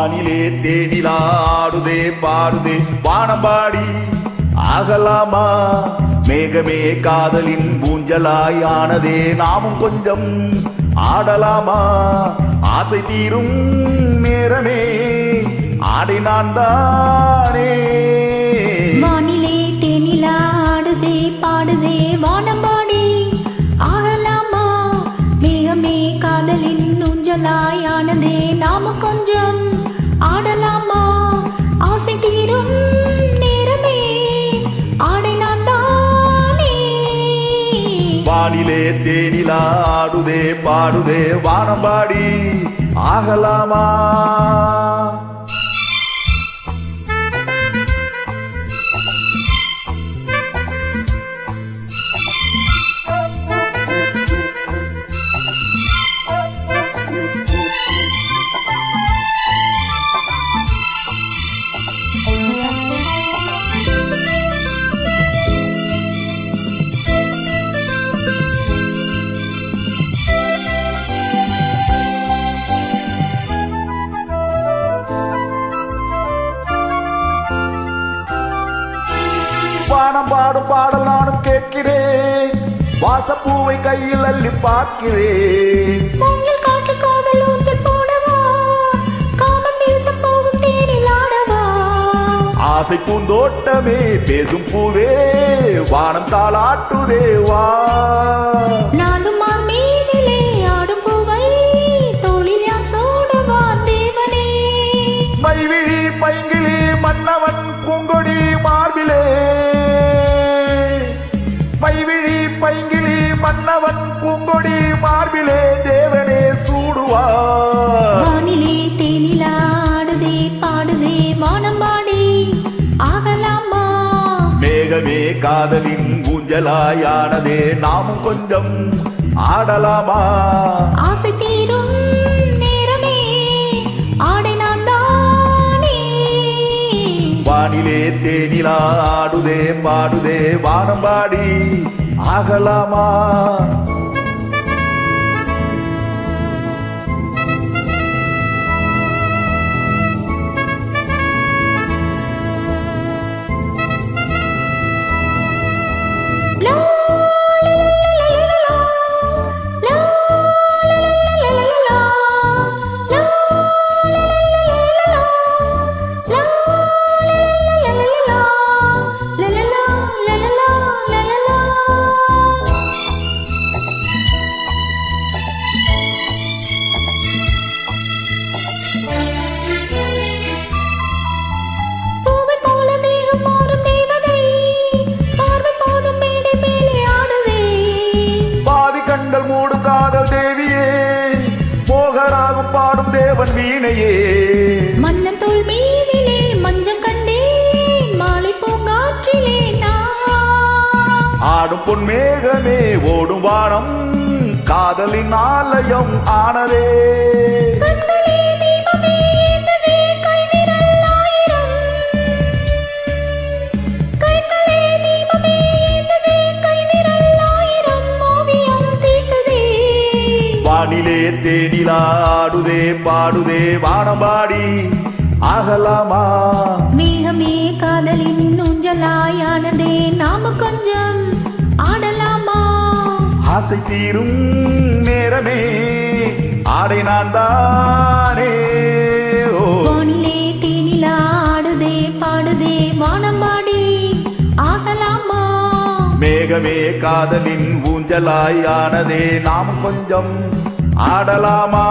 வானிலே தேனிலா ஆடுதே பாடுதே. வானம்பாடி ஆகலாமா மேகமே காதலின் பூஞ்சலாய் ஆனதே. நாமும் கொஞ்சம் ஆடலாமா? ஆசை தீரும் நேரமே. ஆடை நான் தானே தேனிலாடுதே பாடுதே வானம்பாடி ஆகலாமா? ஞானம் பாடும் பாடல் நானும் கேட்கிறேன். வாசப்பூவை கையில் அள்ளி பார்க்கிறேன். ஆசை பூந்தோட்டமே பேசும் பூவே வானம் தாளாட்டுதே வா. நானும் தேவனே? மைவிழி பைங்கிழி மன்னவன் பூங்கொடி மார்பிலே தேவனே சூடுவா வானிலே தேனிலா ஆடுதே பாடுதே வானம்பாடி ஆகலாமா? மேகமே காதலின் ஊஞ்சலாயானதே நாமும் கொஞ்சம் ஆடலாமா? ஆசை தீரும் நேரமே ஆடை நான் தானே. வானிலே தேனிலா ஆடுதே பாடுதே வானம்பாடி ஆகலாமா? தேவன் வீணையே. மன்னன் தோள் மீதிலே மஞ்சம் கண்டேன் மாலை பூங்காற்றிலே ஆடும் பொன் மேகமே ஓடும் வானம் காதலின் ஆலயம் ஆனதே. வானிலே தேனிலா ஆடுதே பாடுதே வானம்பாடி. ஆகலாமா? மேகமே காதலின் ஊஞ்சலாயானதே நாம கொஞ்சம் ஆடலாமா? ஆசை தீரும் நேரமே ஆடை நான் தானே வானிலே தேனிலா ஆடுதே பாடுதே வானம்பாடி ஆகலாமா? மேகமே காதலின் ஊஞ்சலாய் ஆனதே நாம் கொஞ்சம் ஆடலாமா?